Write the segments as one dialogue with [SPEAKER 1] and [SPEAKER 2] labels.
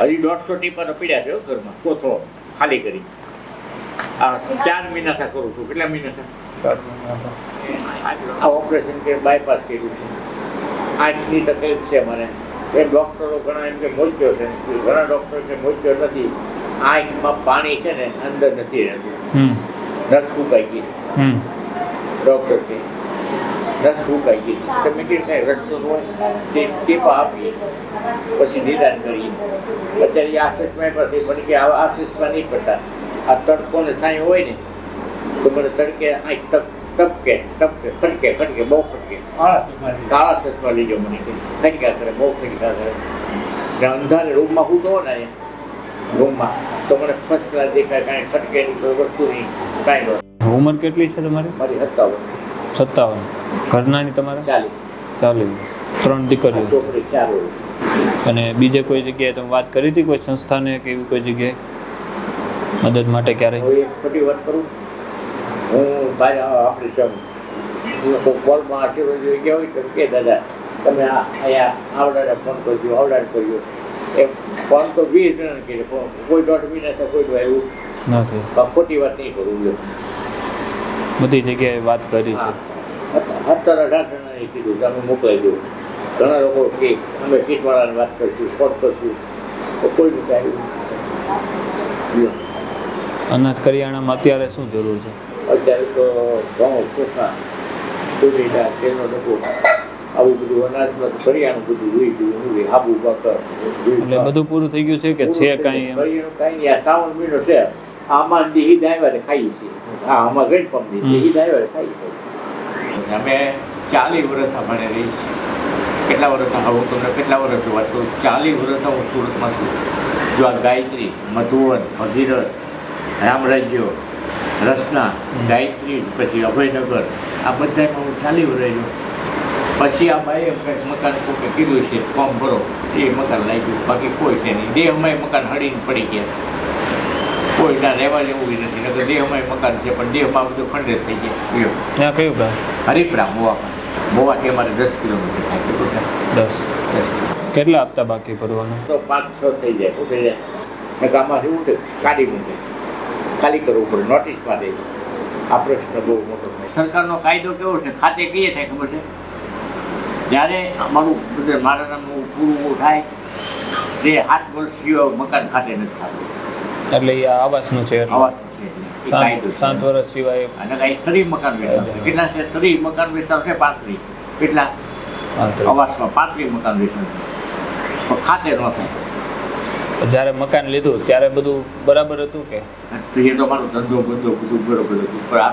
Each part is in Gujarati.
[SPEAKER 1] હજી દોઢસો ટીપા તો પીડ્યા છે ઘરમાં. કોથળો ખાલી કરી. આ ચાર મહિના થા કરું છું. કેટલા મહિના થા આ ઓપરેશન કે બાયપાસ કર્યું છે. આંખની તકલીફ છે મને. એ ડૉક્ટરો ઘણા એમ કે મોચ્યો છે. ઘણા ડૉક્ટરો કે મોચ્યો નથી. આંખમાં પાણી છે ને અંદર નથી રહેતું.
[SPEAKER 2] હમ.
[SPEAKER 1] નસ સુકાઈ ગઈ
[SPEAKER 2] હમ.
[SPEAKER 1] ડૉક્ટર કે નસ ફૂંકાઈ ગઈ તમે કે કાંઈ રસ્તો ન હોય તે ટીપા આપી પછી નિદાન કરીએ અત્યારે આ આશીષમાં પાસે મને કે આવા આશીષમાં નહીં પડતા આ તડકો ને સાંઈ હોય ને તો મને તડકે આંખ તપ તપકે તપકે ખડકે ખડકે બહુ ખડકે કાળા ચશ્મા લીજો મને કે ખડકા કરે બહુ ખડકા કરે ને અંધારે રૂમમાં હું તો ને રૂમમાં તો મને ફર્સ્ટ ક્લાસ દેખાય કાંઈ ખડકે નહીં કોઈ વસ્તુ નહીં કાંઈ નહીં
[SPEAKER 2] ઉંમર કેટલી છે તમારી
[SPEAKER 1] મારી સત્તાવન
[SPEAKER 2] સત્તાવન. ઘરનાની તમારે?
[SPEAKER 1] ચાલી
[SPEAKER 2] ત્રણ દીકરીઓ. અને બીજે કોઈ જગ્યાએ તમે વાત કરી હતી કોઈ સંસ્થાને કે એવી કોઈ જગ્યાએ? મદદ માટે
[SPEAKER 1] એક ખોટી વાત કરું. હું ભાઈ આપણે ચમ કોલમાં આશીર્વાદ જોઈ ગયા હોય તો કે દાદા તમે આ અહીંયા આવડાડે ફોન કરજો આવડાડ કરજો. એ ફોન તો વીસ કીધે પણ કોઈ દોઢ મહિના તો કોઈ એવું
[SPEAKER 2] નથી
[SPEAKER 1] ખોટી વાત નહીં કરું જો
[SPEAKER 2] બધી જગ્યાએ વાત કરી છે.
[SPEAKER 1] સત્તર અઢાર જણાએ કીધું કે અમે મોકલાઈ દઉં ઘણા લોકો કે અમે કીટવાળાની વાત કરીશું ફોન કરશું. તો કાંઈ એવું
[SPEAKER 2] અનાજ કરિયાણામાં અત્યારે શું જરૂર છે?
[SPEAKER 1] અત્યારે તો ઘઉં સુખા દૂધી દાળ તેનો ડબ્બો આવું બધું અનાજમાં કરિયાણું બધું જોઈ ગયું હું હાબુ બકર
[SPEAKER 2] એટલે બધું પૂરું થઈ ગયું છે કે છે કાંઈ
[SPEAKER 1] કરિયાણું કાંઈ આ શ્રાવણ મહિનો છે. આમાં દીહી દાયવારે ખાઈએ છીએ. હા આમાં
[SPEAKER 2] હમ.
[SPEAKER 1] દીહી દાયવારે ખાઈએ છીએ. અમે ચાલી વર્ષ અમારે રહી છીએ કેટલા વર્ષ હું તમને કેટલા વર્ષ વાત કરું? ચાલી વર્ષ હું સુરતમાં છું. જો આ ગાયત્રી મધુવન ભગીરથ રામરાજ્યો રસના ગાયત્રી પછી અભયનગર આ બધામાં હું ચાલી રહ્યો. પછી આ ભાઈએ મકાન કોકે કીધું છે ફોર્મ ભરો. એ મકાન લાગ્યું. બાકી કોઈ છે નહીં. દેહમાં મકાન હળીને પડી ગયા. કોઈ ના રહેવા જેવું નથી. નકર દેહમાં મકાન છે પણ દેહમાં બધું ખંડિત થઈ ગયો.
[SPEAKER 2] ત્યાં કયું ગામ?
[SPEAKER 1] હરિપ્રા મોવા મોવાથી અમારે દસ કિલોમીટર થાય કેટલું
[SPEAKER 2] દસ. કેટલા હપ્તા બાકી ભરવાના?
[SPEAKER 1] તો પાંચ છ થઈ જાય થઈ જાય શું છે કાઢી મૂકે. ખાલી કરવું પડે નોટિસ માટે આ પ્રશ્ન બહુ મોટો સરકારનો કાયદો કેવો છે? ખાતે કહીએ થાય ખબર છે? જ્યારે અમારું બધે મારા નામનું પૂરું થાય તે સાત વર્ષ સિવાય મકાન ખાતે નથી થતું.
[SPEAKER 2] એટલે એ આવાસનું છે સાત વર્ષ સિવાય
[SPEAKER 1] અને કાંઈ સ્ત્રી મકાન વેચાવશે કેટલા છે? સ્ત્રી મકાન વેચાવશે પાંત્રી. કેટલા? આવાસમાં પાંત્રી મકાન વેચાવશે ખાતે ન થાય.
[SPEAKER 2] જ્યારે મકાન લીધું ત્યારે બધું બરાબર હતું કે?
[SPEAKER 1] એ તો મારો ધંધો બંધો બધું બરોબર હતું. પણ આ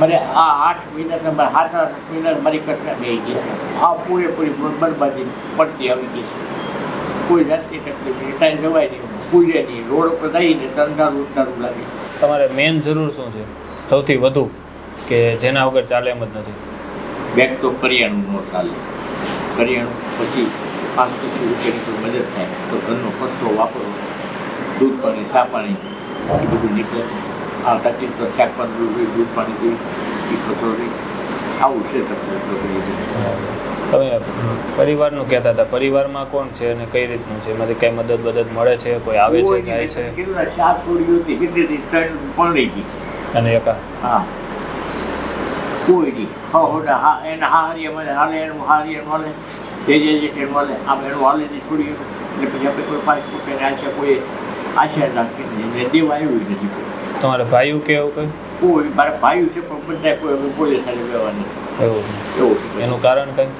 [SPEAKER 1] મને આ આઠ મહિના મારા સાત આઠ મહિના મારી કચરા બે ગઈ છે. આ પૂરેપૂરી બરબાદી પડતી આવી ગઈ છે. કોઈ જાતની તકલીફ નહીં. ટાઈમ જવાય નહીં. પૂજે નહીં. રોડ ઉપર જઈને તંદારું ઉતારું લાગે.
[SPEAKER 2] તમારે મેઇન જરૂર શું છે? સૌથી વધુ કે જેના વગર ચાલે એમ જ નથી?
[SPEAKER 1] બેગ તો કરિયાણું ન ચાલે. કરિયાણું પછી પાંચ પછી રૂપિયાની તો મદદ થાય. તો ઘરનો ખર્ચો વાપરો. દૂધ પાણી ચા પાણી એ બધું નીકળે. આ તકલીફ તો શાકભાજી જોઈએ દૂધ પાણી જોઈએ એ ખર્ચો રહી. આવું છે
[SPEAKER 2] તમે પરિવારનું કહેતા હતા. પરિવારમાં કોણ છે અને કઈ રીતનું છે? એમાંથી કઈ મદદ બદદ મળે છે? કોઈ આવે છે જાય છે?
[SPEAKER 1] ચાર છોડીઓ હતી કેટલી ત્રણ પલળી ગઈ
[SPEAKER 2] અને એકા?
[SPEAKER 1] હા. કોઈ નહીં. હા હોડા હા એને હા હારી મળે હાલે એનું હારી એનું હાલે જે જે જે ટ્રેન હાલે આમ એનું હાલે નહીં છોડી એટલે પછી આપણે કોઈ પાંચ રૂપિયાની આશા કોઈ આશા રાખી દેવા આવ્યું નથી
[SPEAKER 2] તમારે ભાઈઓ કેવું કઈ?
[SPEAKER 1] કોઈ મારા ભાઈ છે પણ બધા કોઈ પોલીસ સાથે વ્યવહાર નથી
[SPEAKER 2] એવું?
[SPEAKER 1] એવું
[SPEAKER 2] એનું કારણ કંઈ?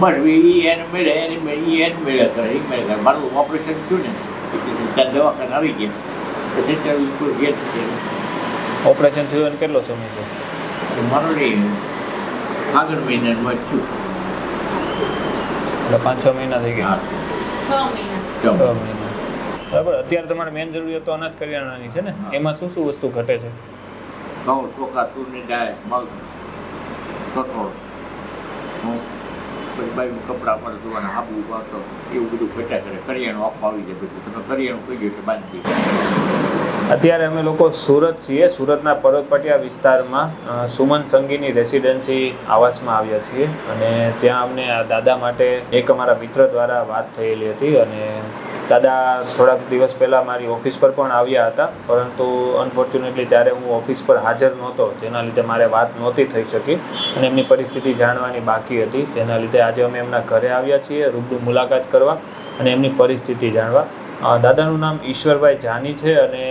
[SPEAKER 1] બસ એ એને મળે એને મળે એ એને મળ્યા કરે એ મળે કરે મારું ઓપરેશન થયું ને ત્યાં દવાખાને આવી ગયા. પછી ત્યાં કોઈ ઘેર છે
[SPEAKER 2] ઓપરેશન થયું એને કેટલો સમય છે
[SPEAKER 1] મારો નહીં આગળ મહિનામાં થયું.
[SPEAKER 2] એટલે પાંચ છ મહિના થઈ ગયા?
[SPEAKER 3] છ મહિના.
[SPEAKER 2] છ મહિના. બરાબર અત્યારે તમારે મેન જરૂરિયાત તો અનાજ કરિયાણાની છે ને? એમાં શું શું વસ્તુ ઘટે છે?
[SPEAKER 1] ઘઉં ચોખા તુરની દાળ મગ, કઠોળ. હું પછી બાઈનું કપડાં પર ધોવાના હાબુ વાતો એવું બધું ઘટ્યા કરે કરિયાણું આખું આવી જાય બધું. તમે કરિયાણું કહી ગયું એટલે બાંધી
[SPEAKER 2] અત્યારે અમે લોકો સુરત છીએ. સુરતના પર્વતપટિયા વિસ્તારમાં સુમન સંગીની રેસિડેન્સી આવાસમાં આવ્યા છીએ. અને ત્યાં અમને આ દાદા માટે એક અમારા મિત્ર દ્વારા વાત થયેલી હતી અને દાદા થોડાક દિવસ પહેલાં મારી ઓફિસ પર પણ આવ્યા હતા, પરંતુ અનફોર્ચ્યુનેટલી ત્યારે હું ઓફિસ પર હાજર નહોતો, જેના લીધે મારે વાત નહોતી થઈ શકી અને એમની પરિસ્થિતિ જાણવાની બાકી હતી. જેના લીધે આજે અમે એમના ઘરે આવ્યા છીએ, રૂબરૂ મુલાકાત કરવા અને એમની પરિસ્થિતિ જાણવા. દાદાનું નામ ઈશ્વરભાઈ જાની છે અને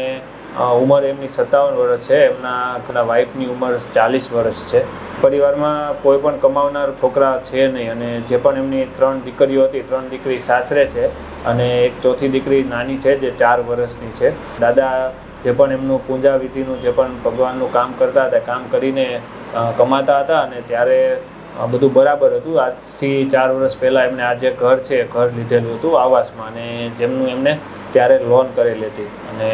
[SPEAKER 2] ઉંમર એમની સત્તાવન વર્ષ છે. એમના વાઇફની ઉંમર ચાલીસ વર્ષ છે. પરિવારમાં કોઈ પણ કમાવનાર છોકરા છે નહીં અને જે પણ એમની ત્રણ દીકરીઓ હતી, ત્રણ દીકરી સાસરે છે અને એક ચોથી દીકરી નાની છે જે ચાર વર્ષની છે. દાદા જે પણ એમનું પૂંજાવિધિનું જે પણ ભગવાનનું કામ કરતા હતા, કામ કરીને કમાતા હતા અને ત્યારે બધું બરાબર હતું. આજથી ચાર વર્ષ પહેલાં એમને આ જે ઘર છે, ઘર લીધેલું હતું આવાસમાં અને જેમનું એમને ત્યારે લોન કરેલી હતી. અને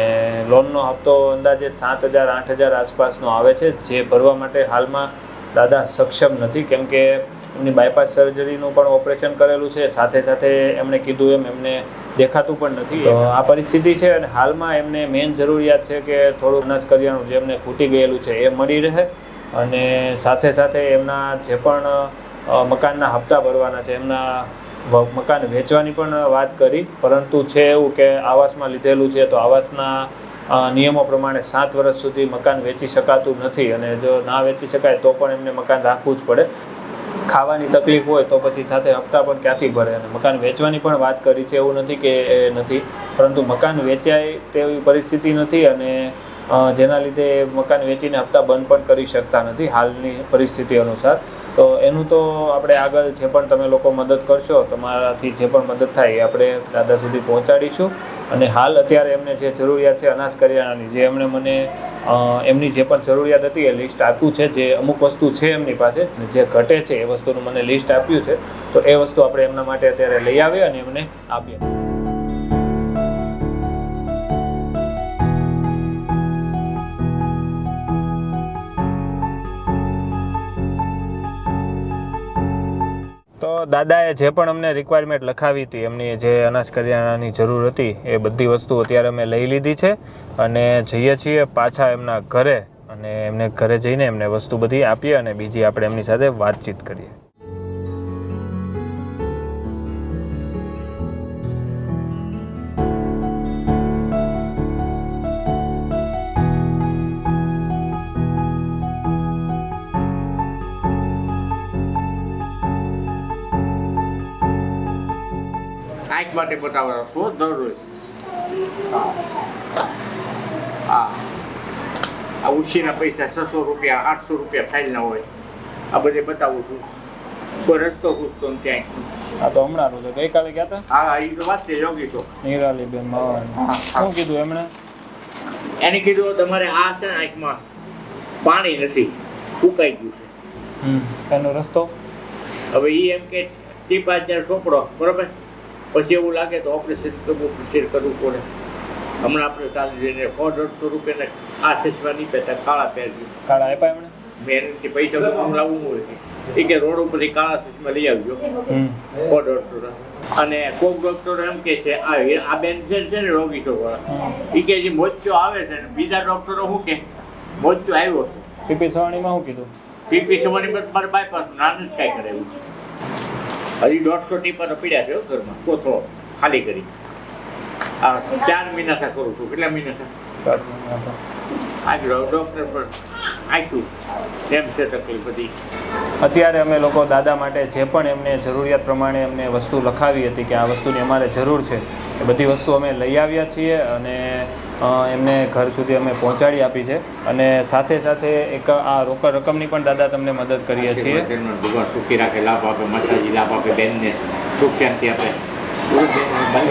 [SPEAKER 2] લોનનો હપ્તો અંદાજે સાત હજાર આઠ હજાર આસપાસનો આવે છે જે ભરવા માટે હાલમાં દાદા સક્ષમ નથી. કેમ કે એમની બાયપાસ સર્જરીનું પણ ઓપરેશન કરેલું છે. સાથે સાથે એમણે કીધું એમ એમને દેખાતું પણ નથી. તો આ પરિસ્થિતિ છે અને હાલમાં એમને મેઇન જરૂરિયાત છે કે થોડું અનાજ કરિયાણું જે એમને ખૂટી ગયેલું છે એ મળી રહે. અને સાથે સાથે એમના જે પણ મકાનના હપ્તા ભરવાના છે એમના મકાન વેચવાની પણ વાત કરી, પરંતુ છે એવું કે આવાસમાં લીધેલું છે તો આવાસના નિયમો પ્રમાણે સાત વર્ષ સુધી મકાન વેચી શકાતું નથી અને જો ના વેચી શકાય તો પણ એમને મકાન રાખવું જ પડે. ખાવાની તકલીફ હોય તો પછી સાથે હપ્તા પણ ક્યાંથી ભરે અને મકાન વેચવાની પણ વાત કરી છે એવું નથી કે એ નથી, પરંતુ મકાન વેચાય તેવી પરિસ્થિતિ નથી અને જેના લીધે મકાન વેચીને હપ્તા બંધ પણ કરી શકતા નથી હાલની પરિસ્થિતિ અનુસાર. તો એનું તો આપણે આગળ જે પણ તમે લોકો મદદ કરશો, તમારાથી જે પણ મદદ થાય એ આપણે દાદા સુધી પહોંચાડીશું. અને હાલ અત્યારે એમને જે જરૂરિયાત છે અનાજ કરિયાણાની, જે એમણે મને એમની જે પણ જરૂરિયાત હતી એ લિસ્ટ આપ્યું છે, જે અમુક વસ્તુ છે એમની પાસે જે ઘટે છે એ વસ્તુનું મને લિસ્ટ આપ્યું છે, તો એ વસ્તુ આપણે એમના માટે અત્યારે લઈ આવીએ અને એમને આપીએ. દાદાએ જે પણ અમને રિક્વાયરમેન્ટ લખાવી હતી, એમની જે અનાજ કરિયાણાની જરૂર હતી, એ બધી વસ્તુ અત્યારે અમે લઈ લીધી છે અને જઈએ છીએ પાછા એમના ઘરે અને એમને ઘરે જઈને એમને વસ્તુ બધી આપીએ અને બીજી આપણે એમની સાથે વાતચીત કરીએ.
[SPEAKER 1] માટે બતાવવાનો શું દર રોજ હા. આ ઉછીના પૈસા છસો રૂપિયા આઠસો રૂપિયા ફાઇલના હોય. આ બધે બતાવું છું. કોઈ રસ્તો પૂછતો ને
[SPEAKER 2] આ તો હમણાં ગઈકાલે ગયા હતા
[SPEAKER 1] હા હા એ તો વાત છે યોગી તો.
[SPEAKER 2] માવાણી શું કીધું એમણે?
[SPEAKER 1] એને કીધું તમારે આ છે આંખમાં પાણી નથી. ફૂંકાઈ ગયું છે.
[SPEAKER 2] હમ. એનો રસ્તો?
[SPEAKER 1] હવે એ એમ કે ટીપા ચાર સોપડો. બરોબર? પછી એવું લાગે તો ઓપરેશન કરવું ઓપરેશન કરવું પડે. હમણાં આપણે ચાલી જઈને સો દોઢસો રૂપિયાને આ સચવા નહીં પહેતા કાળા પહેરજો
[SPEAKER 2] કાળા આપ્યા એમણે?
[SPEAKER 1] મેં એનાથી પૈસા બધું લાવવું હોય. એ કે રોડ ઉપરથી કાળા સચમાં લઈ આવજો. સો દોઢસો અને કોક ડોક્ટર એમ કે છે આ આ બેન છે ને રોગી છોકરા
[SPEAKER 2] વાળા?
[SPEAKER 1] એ કે જે મોચો આવે છે. ને બીજા ડોક્ટરો શું કે? મોચો આવ્યો છે.
[SPEAKER 2] પીપી થવાણીમાં શું કીધું?
[SPEAKER 1] પીપી સવાની મત મારે બાયપાસ નાનું જ કાંઈ કરાવ્યું હજી દોઢસો ટીપા તો પીડ્યા છે ઘરમાં. કોથળો ખાલી કરી. આ ચાર મહિના થા કરું છું. કેટલા મહિના થા આજ ડૉક્ટર પણ આપ્યું. એમ છે તકલીફ બધી?
[SPEAKER 2] અત્યારે અમે લોકો દાદા માટે જે પણ એમને જરૂરિયાત પ્રમાણે એમને વસ્તુ લખાવી હતી કે આ વસ્તુની અમારે જરૂર છે એ બધી વસ્તુ અમે લઈ આવ્યા છીએ અને એમને ઘર સુધી અમે પહોંચાડી આપી છે. અને સાથે સાથે એક આ રોકડ રકમની પણ દાદા તમને મદદ કરીએ છીએ.
[SPEAKER 1] ભગવાન સુખી રાખે લાભ આપે માતાજી લાભ આપે બેનને સુખ શાંતિ આપે.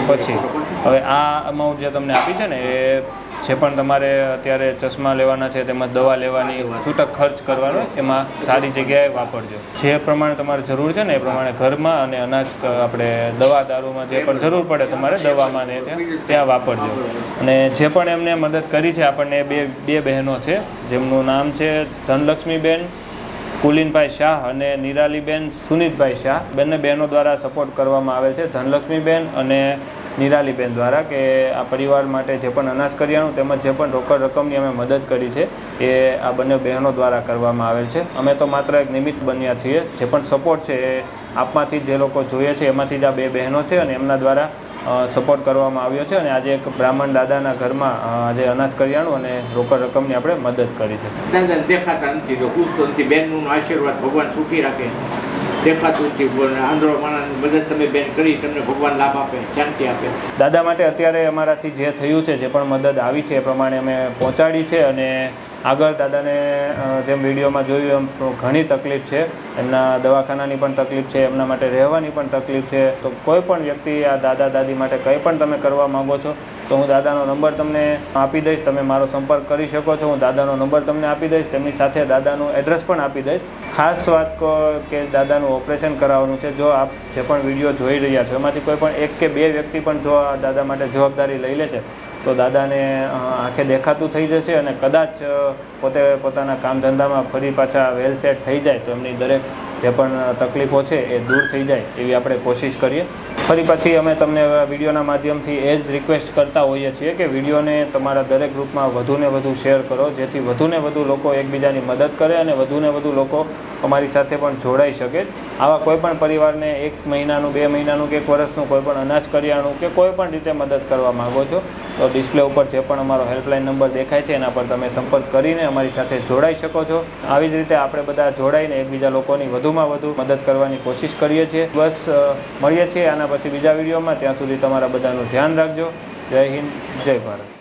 [SPEAKER 2] પછી હવે આ અમાઉન્ટ જે તમને આપી છે ને એ જે પણ તમારે અત્યારે ચશ્મા લેવાના છે, તેમજ દવા લેવાની, છૂટક ખર્ચ કરવાનો, એમાં સારી જગ્યાએ વાપરજો. જે પ્રમાણે તમારે જરૂર છે ને, એ પ્રમાણે ઘરમાં અને અનાજ આપણે દવા દારૂમાં જે પણ જરૂર પડે તમારે દવામાં ને ત્યાં વાપરજો. અને જે પણ એમને મદદ કરી છે, આપણને બે બે બહેનો છે, જેમનું નામ છે ધનલક્ષ્મીબેન, કુલીનભાઈ શાહ અને નિરાલીબેન સુનિતભાઈ શાહ. બંને બહેનો દ્વારા સપોર્ટ કરવામાં આવે છે ધનલક્ષ્મીબેન અને નિરાલીબેન દ્વારા કે આ પરિવાર માટે જે પણ અનાજ કરિયાણું તેમજ જે પણ રોકડ રકમની અમે મદદ કરી છે, એ આ બંને બહેનો દ્વારા કરવામાં આવેલ છે. અમે તો માત્ર એક નિમિત્ત બન્યા છીએ. જે પણ સપોર્ટ છે એ આપમાંથી જે લોકો જોઈએ છે, એમાંથી જ આ બે બહેનો છે અને એમના દ્વારા સપોર્ટ કરવામાં આવ્યો છે અને આજે એક બ્રાહ્મણ દાદાના ઘરમાં આજે અનાજ કરિયાણું અને રોકડ રકમની આપણે મદદ કરી છે.
[SPEAKER 1] દેખાતા નથી જો પૂછતો તો બેનનું આશીર્વાદ ભગવાન સુખી રાખે. દેખાતું નથી આંધળો માણસની મદદ તમે બેન કરી, તમને ભગવાન લાભ આપે, શાંતિ આપે.
[SPEAKER 2] દાદા માટે અત્યારે અમારાથી જે થયું છે, જે પણ મદદ આવી છે, એ પ્રમાણે અમે પહોંચાડી છે અને આગળ દાદાને જેમ વિડીયોમાં જોયું એમ ઘણી તકલીફ છે. એમના દવાખાનાની પણ તકલીફ છે, એમના માટે રહેવાની પણ તકલીફ છે. તો કોઈ પણ વ્યક્તિ આ દાદા દાદી માટે કંઈ પણ તમે કરવા માગો છો, તો હું દાદાનો નંબર તમને આપી દઈશ. તમે મારો સંપર્ક કરી શકો છો. હું દાદાનો નંબર તમને આપી દઈશ. તેમની સાથે દાદાનું એડ્રેસ પણ આપી દઈશ. ખાસ વાત કહો કે દાદાનું ઓપરેશન કરાવવાનું છે, જો આપ જે પણ વીડિયો જોઈ રહ્યા છો, એમાંથી કોઈ પણ એક કે બે વ્યક્તિ પણ જો આ દાદા માટે જવાબદારી લઈ લે છે, તો દાદાને આંખે દેખાતું થઈ જશે અને કદાચ પોતે પોતાના કામ ધંધામાં ફરી પાછા વેલ સેટ થઈ જાય તો એમની દરેક જે પણ તકલીફો છે એ દૂર થઈ જાય એવી આપણે કોશિશ કરીએ. ફરી પછી અમે તમને વિડીયોના માધ્યમથી એ જ રિક્વેસ્ટ કરતા હોઈએ છીએ કે વિડીયોને તમારા દરેક ગ્રુપમાં વધુને વધુ શેર કરો, જેથી વધુને વધુ લોકો એકબીજાની મદદ કરે અને વધુને વધુ લોકો અમારી સાથે પણ જોડાઈ શકે. આવા કોઈ પણ પરિવારને એક મહિનાનું, બે મહિનાનું કે એક વર્ષનું કોઈ પણ અનાજ કરિયાણું કે કોઈ પણ રીતે મદદ કરવા માગો છો તો ડિસ્પ્લે ઉપર જે પણ અમારો હેલ્પલાઇન નંબર દેખાય છે, એના પર તમે સંપર્ક કરીને અમારી સાથે જોડાઈ શકો છો. આવી જ રીતે આપણે બધા જોડાઈને એકબીજા લોકોની વધુમાં વધુ મદદ કરવાની કોશિશ કરીએ છીએ. બસ મળીએ છીએ આના પછી બીજા વિડીયોમાં. ત્યાં સુધી તમારા બધાનું ધ્યાન રાખજો. જય હિન્દ, જય ભારત.